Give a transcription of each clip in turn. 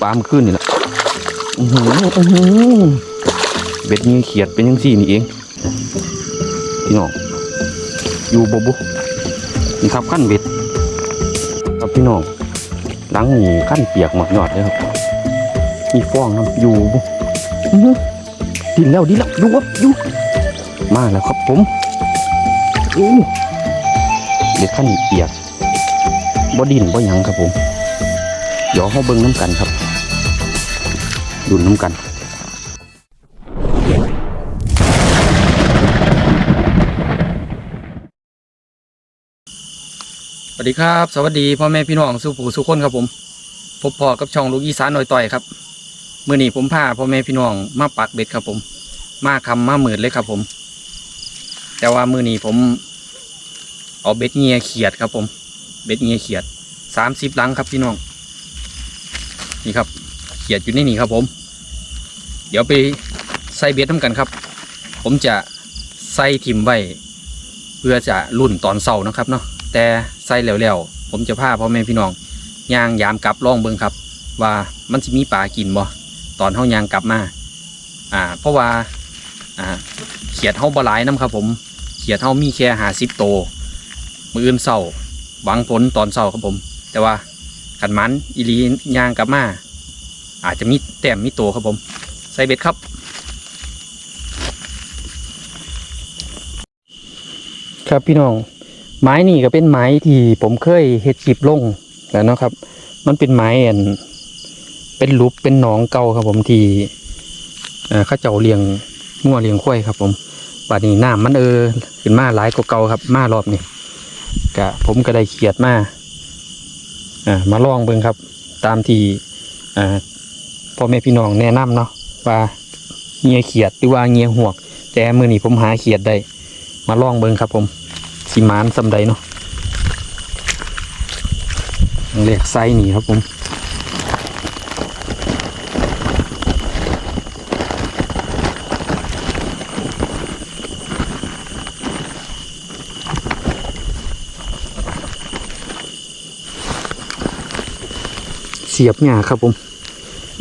ปลามันขึ้นนี่แหละอือหือเบ็ดนี้เขียดเป็นยังสี่นี่เองพี่น้องอยู่บ่บุนี่ครับขั้นเบ็ด ครับพี่น้องหลังนี่ขั้นเปียกหมดยอดเลยครับมีฟองน้ำอยู่บุอื้อหือดินแล้วดินแล้วอยู่วะอยู่มาแล้วครับผมอู้เด็ดขั้นเปียกบ่ดินบ่ยังครับผม เดี๋ยวเขาเบิ่งน้ำกันครับดุนน้ำกันสวัสดีครับ สวัสดีพ่อแม่พี่น้องสุผู้สุคนครับผมพบพอกับช่องลูกอีสานหน่อยต่อยครับมื่อนี้ผมพาพ่อแม่พี่น้องมาปักเบ็ดครับผม มาคำมาหมื่นเลยครับผม แต่ว่ามื่อนี้ผมเอาเบ็ดเงียเขียดครับผม เบ็ดเงียเขียดสามสิบลังครับพี่น้อง นี่ครับ เขียดอยู่ในนี่ครับผม เดี๋ยวไปใส่เบ็ดน้ำกันครับ ผมจะใส่ทิมไว้เพื่อจะรุ่นตอนเสาร์นะครับเนาะแต่ใส่แล้วๆผมจะพาพ่อแม่พี่น้องย่างยามกลับล่องเบิ่งครับ ว่ามันจะมีปลากินบ่ตอนเฮายางกลับมาอ่า เพราะว่าอ่าเขียดเฮาบ่หลายน้ำครับ ผมเขียดเฮามีแค่หาสิบโตมืออื่นเสาร์หวังผลตอนเสาร์ครับผม แต่ว่า ขันมันอีลียางกับมา อาจจะมีแต้มมีโตวครับผม ใส่เบ็ดครับ ครับพี่น้อง ไม้นี่ก็เป็นไม้ที่ผมเคยเฮ็ดคลิปลงแล้วเนาะครับ มันเป็นไม้อันเป็นรูปเป็นหนองเก่าครับผมที่ข้าเจ้าเลี้ยงงัวเลี้ยงควายครับ ผมบัดนี้น้ำมันเออขึ้นมาหลายกว่าเก่าครับมารอบนี้ก็ผมก็ได้เขียดมา มาลองเบิ่งครับ ตามที่พ่อแม่พี่น้องแนะนำเนาะว่าเงียเขียดหรือว่าเงียหวก แต่มือนี้ผมหาเขียดได้ มาลองเบิ่งครับ ผมสีมานสำใดเนาะเรียกไซนี่ครับผม เสียบหญ้าครับผม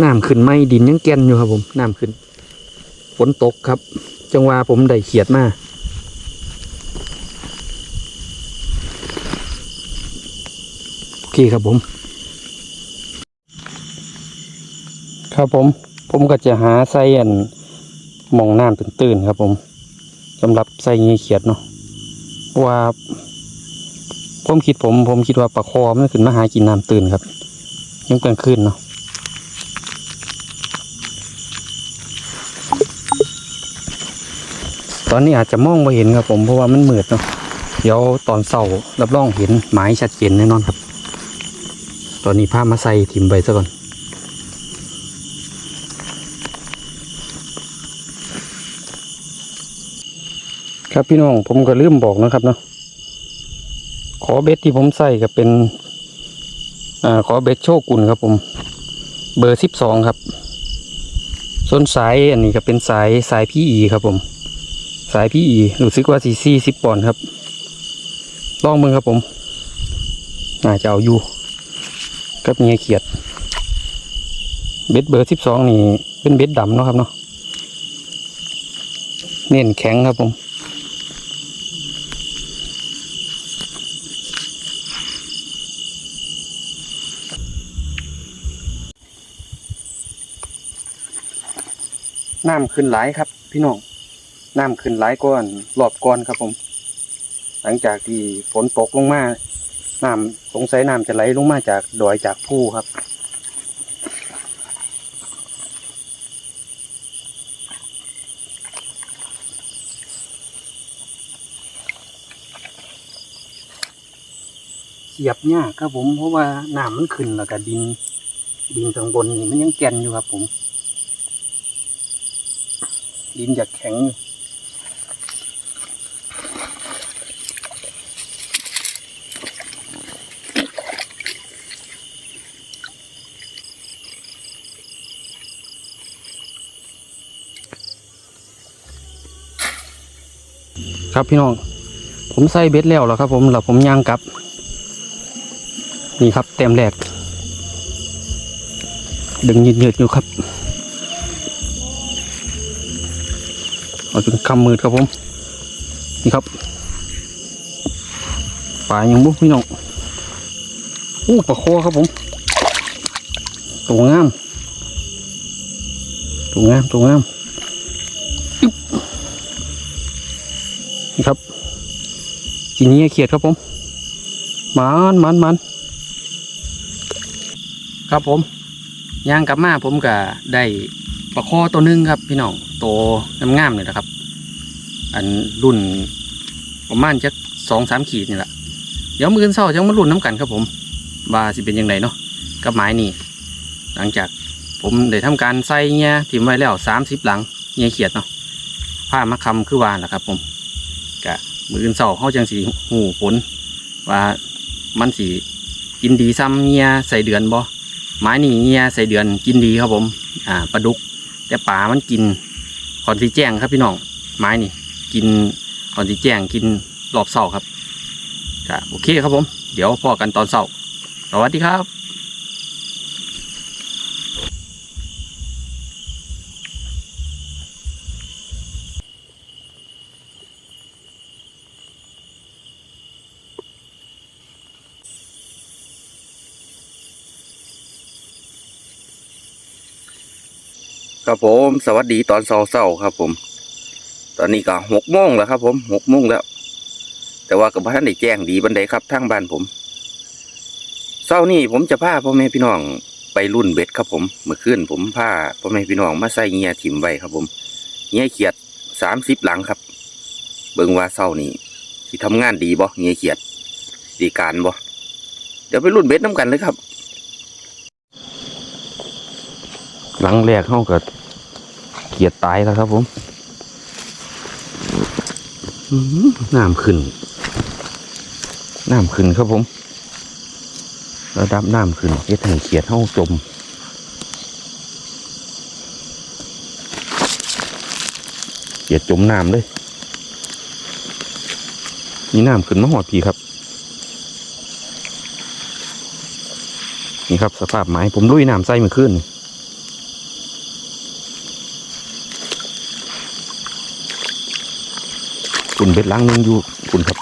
น้ำขึ้นไม่ดินยังแก่นอยู่ครับผมน้ำขึ้นฝนตกครับ จังหวะผมได้เขียดมาโอเคครับผม ครับผม ผมก็จะหาไส้อันมองน้ำตื่นๆครับผมสำหรับไส้เงี้เขียดเนาะเพราะว่าผมคิดผมผมคิดว่าปลาคอมันขึ้นมาหากินน้ำตื่นครับ ยังกลางคืนเนาะตอนนี้อาจจะมองไม่เห็นครับผมเพราะว่ามันมืดเนาะเดี๋ยวตอนเสาร์รับรองเห็นหมายชัดเจนแน่นอนครับ ตอนนี้ผ้ามาใส่ถิ่มไปซะก่อนครับพี่น้องผมก็ลืมบอกนะครับเนาะขอเบ็ดที่ผมใส่ก็เป็น อขอเบ็ดโชกุนครับผม เบอร์สิบสองครับส่วนสายอันนี้ก็เป็นสายสายพี่อีครับผม สายพี่อีรู้สึกว่าสี่สี่สิบปอนด์ครับ ลองมึงครับผมน่าจะเอาอยู่กับเงียเขียด เบ็ดเบอร์สิบสองนี่เป็นเบ็ดดำเนาะครับเนาะเน้นแข็งครับผม น้ำขึ้นหลายครับ พี่น้องน้ำขึ้นหลายก้อนรอบก้อนครับผม หลังจากที่ฝนตกลงมาน้ำสงสัยน้ำจะไหลลงมาจากดอยจากภูครับเสียบยากครับผมเพราะว่าน้ำมันขึ้นแล้วก็ดิน ดินข้างบนนี่มันยังแก่นอยู่ครับผม ดินอยากแข็งครับพี่น้อง ผมใส่เบ็ดแล้วแล้วครับ ผมแล้วผมย่างกลับ นี่ครับเต็มแรกดึงยืดๆอยู่ครับ เอาจนคำมืดครับผม นี่ครับปลายังบุพี่น้องอู้ปลาคอครับผมตัวงามตัวงามตัวงามนี่ครับกินนี้เขียดครับผมมันมันมันครับผมย่างกลับมาผมก็ได้ ปลาคอตัวหนึงครับ พี่น้องตัวงามๆเลยนะครับ อันรุ่นประมาณจะสองสามขีดนี่แหละเดี๋ยวมืออนเศร้าจะมารุ่นน้ำกันครับผมว่าสิเป็นยังไงเนาะกับไม้นี่ หลังจากผมได้ทำการใส่เงี้ยถิ่มไว้แล้วสามสิบหลังเงี้ยเขียดเนาะผ้ามาคำคือวานแหละครับ ผมกะมืออนเศร้าเขาจังสีหูผล ว่ามันสีกินดีซ้ำเงี้ยใส่เดือนบ่ไม้นี่เงี้ยใส่เดือนกินดีครับผม อ่าปลาดุก แต่ป่ามันกินคอนสีแจ้งครับพี่น้องไม้นี่ กินคอนสีแจ้งกินรอบเสาครับก็โอเคครับผม เดี๋ยวพอกันตอนเสาร์สวัสดีครับ ครับผมสวัสดีตอนเช้าๆครับ ผม ตอนนี้ก็หกโมงแล้วครับ ผมหกโมงแล้ว แต่ว่ากับท่านได้แจ้งดีบันไดครับทางบ้านผมเช้านี้ผมจะพาพ่อแม่พี่น้องไปรุ่นเบ็ดครับผม เมื่อคืนผมพาพ่อแม่พี่น้องมาใส่เงียถิ่มไว้ครับ ผมเงียเขียดสามสิบหลังครับ เบิ่งว่าเช้านี้ที่ทำงานดีบ่เงียเขียด ดีการบ่เดี๋ยวไปรุ่นเบ็ดน้ำกันเลยครับ หลังแรกเขาก็เขียดตายแล้วครับผมน้ำขึ้นน้ำขึ้นครับผมระดับน้ำขึ้นเฮ็ดให้เขียดเขาจมเขียดจมน้ำเลยมีน้ำขึ้นมาหอดพีครับ นี่ครับสภาพไม้ผมลุยน้ำใส่เมื่อคืนนี่ คุณเบ็ดล้างหนึงอยู่คุณครับ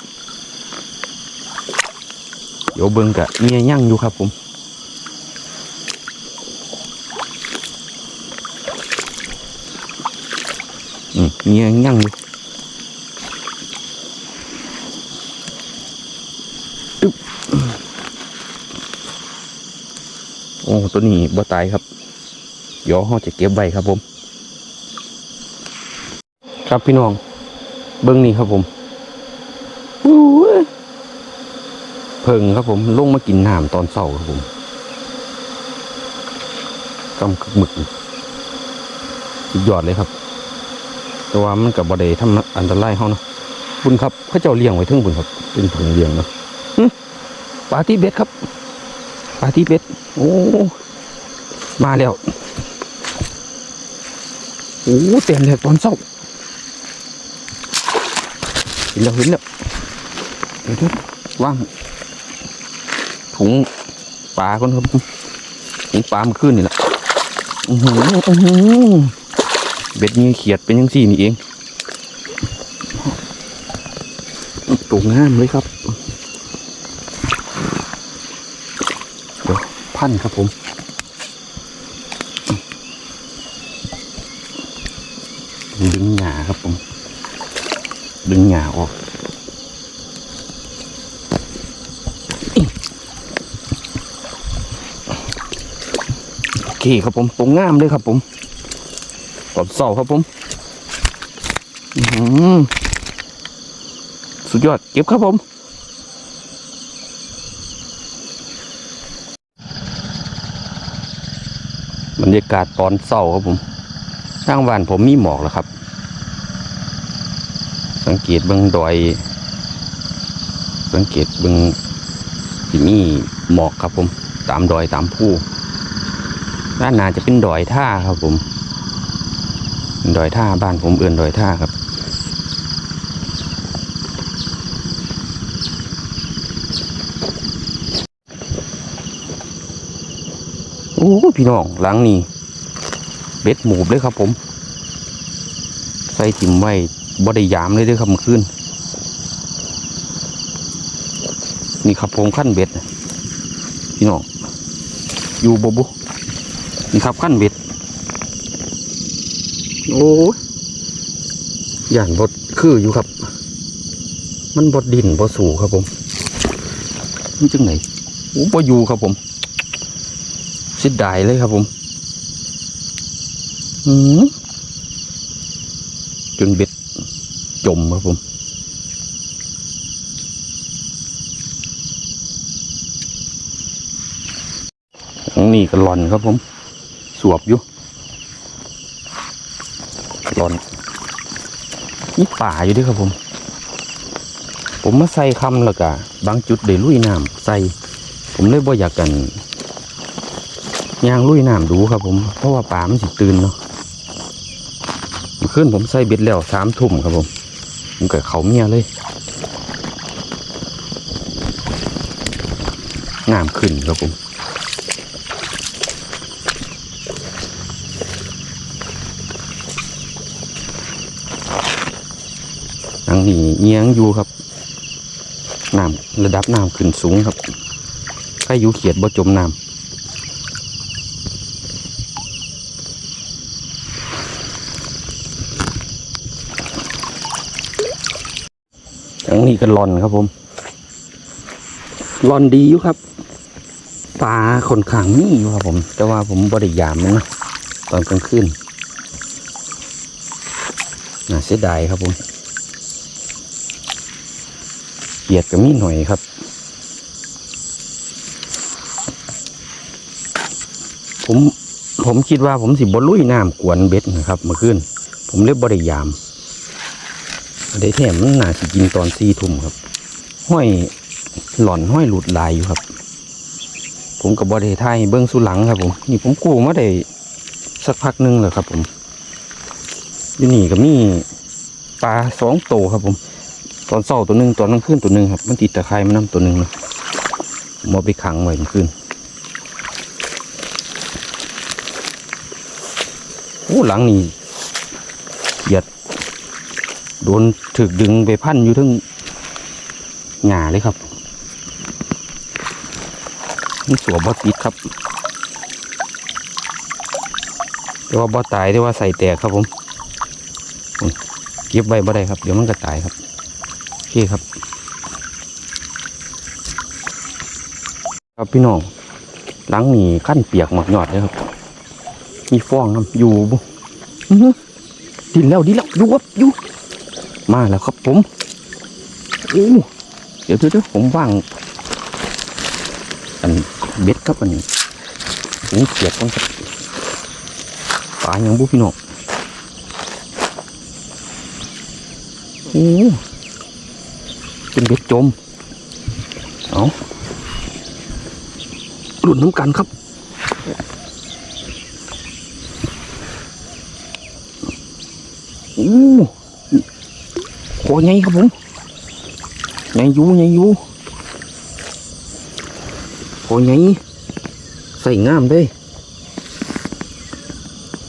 เดี๋ยวเบิ้งกะเงียย่างอยู่ครับผมอืมเงียย่างอยู่โอ้ตัวนี้บ่ตายครับ เดี๋ยวเราจะเก็บไว้ครับผม ครับพี่น้อง เบิ้งนี่ครับผมเพิงครับผมลงมากินน้ำตอนเช้าครับผมกำคึกหมึกสุดยอดเลยครับ แต่ว่ามันกับบอดทำอันตรายเขาเนาะบุญครับเขาเจ้าเลี้ยงไว้ทึ่งบุญครับ เป็นเพิงเลี้ยงเนาะปลาที่เบ็ดครับปลาที่เบ็ดโอ้มาแล้วโอ้เต็มเลยตอนเช้า เห็นแล้วเห็นแล้วเดี๋ยวดูว่างถุงปลาก่อนครับถุงปลามันขึ้นนี่แหละอือหืออื้อหือเบ็ดนี้เขียดเป็นยังสี่นี่เองตัวงามเลยครับเดี๋ยวพันครับผมดึงหงาครับผม ดึงหงาออกโอเคครับผมตรงงามเลยครับผมตอบเสาครับผมสุดยอดเก็บครับผมบรรยากาศตอนเศร้าครับผมทางบ้านผมมีหมอกแล้วครับ สังเกตเบิงดอย สังเกตเบิงที่มีหมอกครับผม ตามดอยตามผู้ด้านหนาจะเป็นดอยท่าครับผม ดอยท่าบ้านผมเอื่นดอยท่าครับโอ้พี่น้องหลังนี้เบ็ดหมูบเลยครับผม ใส่ถิ่มไว้ บ่ได้ยามเลยด้วยครับเมื่อคืนนี่ครับผมขั้นเบ็ดพี่น้องอยู่บบุนี่ครับขั้นเบ็ดโอ้ยอย่างบดคืออยู่ครับ มันบดดินบดสู่ครับผมมันจังไหนโอ้บอยู่ครับผมสิดายเลยครับผมอืมจนเบ็ด จมครับผมอันนี้ก็หลอนครับผม สวบอยู่หลอนนี่ป่าอยู่ด้วยครับผม ผมมาใส่คำแล้วก็บางจุดได้ลุยน้ำใส่ผมเลยบ่อยากกันยางลุยน้ำดูครับผม เพราะว่าป่ามันสิตื่นเนาะเมื่อคืนผมใส่เบ็ดแล้วสามทุ่มครับผม ผมเกิดเขาเมียเลยน้ำขึ้นครับผมทางนี้เงียงอยู่ครับน้ำระดับน้ำขึ้นสูงครับใครอยู่เขียดบ่จมน้ำ ทางนี้ก็หลอนครับผมหลอนดีอยู่ครับปลาขนขางนี่อยู่ครับผม แต่ว่าผมบ่ได้ยามมันะตอนกลางคืนน่าเสียดายครับผมเกียดก็มีหน่อยครับ ผมผมคิดว่าผมสิบลุยน้ำกวนเบ็ดนะครับ เมื่อคืนผมเรียบบริยาม ได้แถมมันน่าสิกินตอนสี่ทุ่มครับ ห้อยหล่อนห้อยหลุดลายอยู่ครับ ผมกับบริไทยเบิ้องสุหลังครับผมนี่ผมกู้มาได้สักพักหนึงแล้วครับ ผมอยู่นี่ก็มีปลาสองโตวครับ ผม ตอนเศร้าตัวหนึ่งตอนกลางคืนตัวหนึ่งครับ มันติดตะไคร่มันน้ำตัวหนึ่งเนะผมเอาไปขังไว้เมื่อคืนโอ้หลังนี่เหยียด โดนถึกดึงไปพันอยู่ทั้งหงาเลยครับนี่สัวบอติดครับแต่ว่าบอตายแต่ว่าใส่แตกครับผมเก็บไว้บ่ได้ครับ เดี๋ยวมันก็ตายครับโอเคครับ ครับพี่น้องหลังนี่ขั้นเปียกหมดยอดเลยครับ มีฟองน้ำอยู่บุอื้อหือดินแล้วดินแล้วอยู่ครับอยู่ มาแล้วครับผมโอ้เดี๋ยวเดี๋ยวผมว่างอันเบ็ดครับอันนี้นี่เปียกต้องจับปลาอย่างบุพี่น้องโอ้เป็นเบ็ดจม เอาหลุดน้ำกันครับ อไงครับผมไงอยูไงอยูขอไงใส่งามด้ย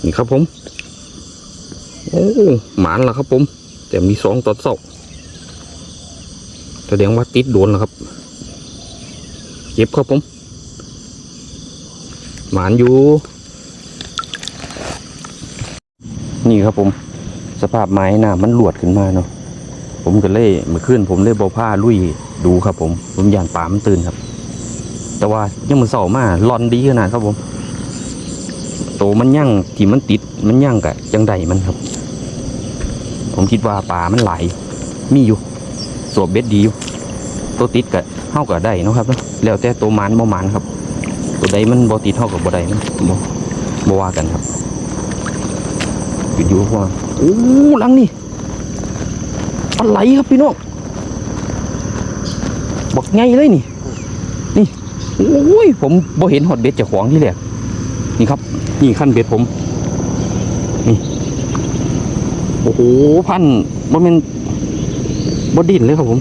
นี่ครับผมโอ้หมานแล้วครับผม แต่มีสองตอนเศร้าแสดงว่าติดโดนแล้วครับเก็บครับผม หมานอยู่ นี่ครับผม สภาพไม้หน้ำมันหลวดขึ้นมาเนาะ ผมก็เลยเมื่อคืนผมเลยบอผ้าลุยดูครับ ผม ผมย่านป่ามันตื่นครับ แต่ว่ายังมันเสามาหลอนดีขนาดครับผมโตมันยั่งที่มันติดมันยั่งกะจังใดมันครับ ผมคิดว่าป่ามันไหลมีอยู่สวบเบ็ดดีอยู่ตัวติดกะเท่ากับได้นะครับแล้วแต่ตัวมันบ่มันครับ ตัวใดมันบ่ติดเท่ากับบ่ได้มันบ่บ่ว่ากันครับอยู่อยู่พวกโอ้ลังนี่ ลาไหลครับพี่น้องบักไงเลยนี่ นี่โอ้ยผมบ่เห็นหอดเบ็ดจากของที่แรกนี่ครับ นี่ขั้นเบ็ดผม นี่ โอ้โหพันบ่แม่นบ่ดินเลยครับผม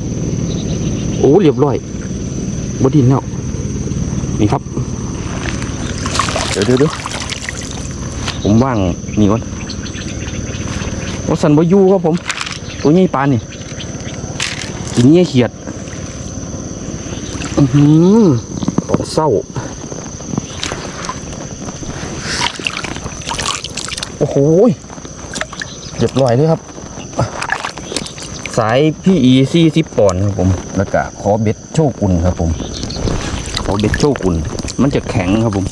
โอ้เรียบร้อยบดินแล้วนี่ครับ เดี๋ยวเดี๋ยวเดี๋ยวผมว่างนี่ก่อนโอ้สันบอยูครับผม ตัวนี้ปลานี่ กินเงี้ยเขียด อือหือตอนเศร้า โอ้โหเรียบร้อยเลยครับ สายพี่อีซี่สิบปอนครับผม แล้วก็ขอเบ็ดโชกุนครับผม ขอเบ็ดโชกุน มันจะแข็งครับผม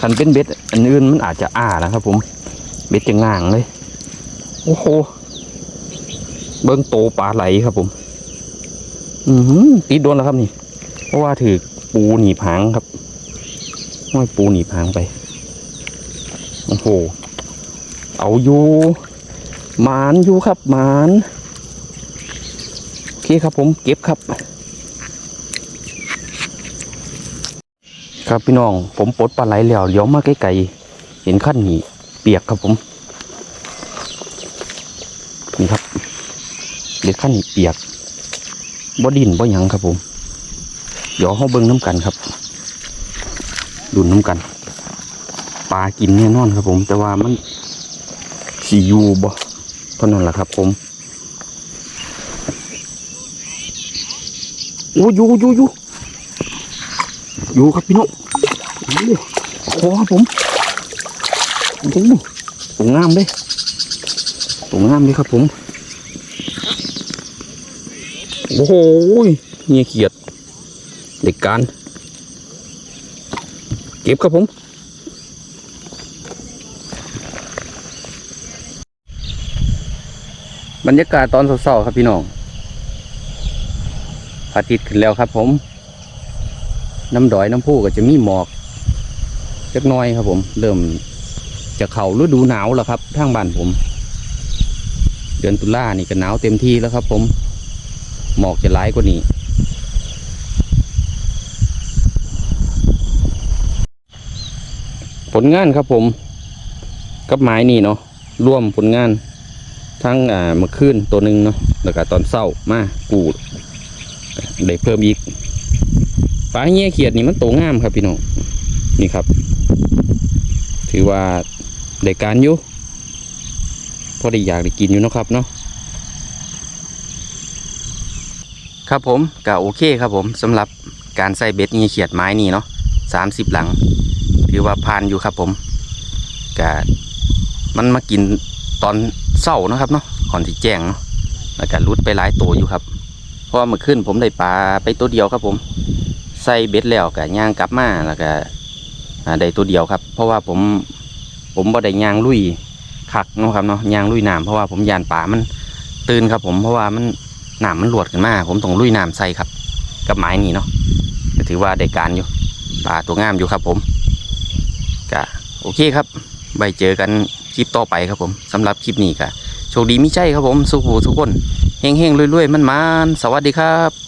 คันเป็นเบ็ดอันอื่นมันอาจจะอ้านะครับผม เบ็ดจะง่างเลย โอ้โห เบิ้งโตปลาไหลครับผม อือหือติดโดนแล้วครับนี่ เพราะว่าถือปูหนีบหางครับห้อยปูหนีบหางไป โอ้โห เอาอยู่หมานอยู่ครับหมานโอเคครับผมเก็บครับ ครับพี่น้อง ผมปลดปลาไหลแล้วเลี้ยวมาไกลๆเห็นขั้นนี้เปียกครับผมนี่ครับเด็กขั้นนี้เปียก บ่ดินบ่หยังครับผม เดี๋ยวเขาเบิ้งน้ำกันครับดุนน้ำกันปลากินแน่นอนครับผม แต่ว่ามันสียูบ่เท่านั้นแหละครับผมโอ้ยูอยูอยูอยูครับพี่น้องโอ้โหครับผมโอ้โหตรงงามเลยตรงงามเลยครับผม โอ้โหเงียเขียดเด็กการ เก็บครับผม บรรยากาศตอนเช้าๆครับพี่น้องพระอาทิตย์ขึ้นแล้วครับผม น้ำดอยน้ำพุก็จะมีหมอกจักน้อยครับผม เริ่มจะเข้าฤดูหนาวแล้วครับทางบ้านผม เดือนตุลานี่ก็หนาวเต็มที่แล้วครับผม หมอกจะร้ายกว่านี้ ผลงานครับผม กับไม้นี่เนาะร่วมผลงาน ทั้งอ่าเมื่อคืนตัวหนึ่งเนาะแล้วก็ตอนเศร้ามากูดได้เพิ่มอีกปลาเงี้ยเขียดนี่มันโตงามครับพี่น้องนี่ครับ ถือว่าได้การอยู่พอได้อยากได้กินอยู่นะครับเนาะ ครับผมก็โอเคครับผมสำหรับการใส่เบ็ดเงี้ยเขียดไม้นี่เนาะสามสิบหลังถือว่าผ่านอยู่ครับผมก็มันมากินตอนเศร้านะครับเนาะก่อนที่แจ้งเนาะแล้วก็รุดไปหลายตัวอยู่ครับเพราะว่าเมื่อคืนผมได้ปลาไปตัวเดียวครับผม ใส่เบ็ดแล้วก็ย่างกลับมาแล้วก็ได้ตัวเดียวครับ เพราะว่าผมผมบ่ได้ย่างลุยคักเนาะครับเนาะย่างลุยน้ำเพราะว่าผมยานปลามันตื่นครับผมเพราะว่ามัน น้ำมันหลวดขึ้นมา ผมต้องลุยน้ำใส่ครับ กับไม้นี่เนาะก็ถือว่าได้การอยู่ปลาตัวงามอยู่ครับ ผมก็โอเคครับไว้เจอกันคลิปต่อไปครับผมสำหรับคลิปนี้ก็โชคดีมิใจครับผมสุขหูทุกคนเฮงเฮงรวยๆมันมันสวัสดีครับ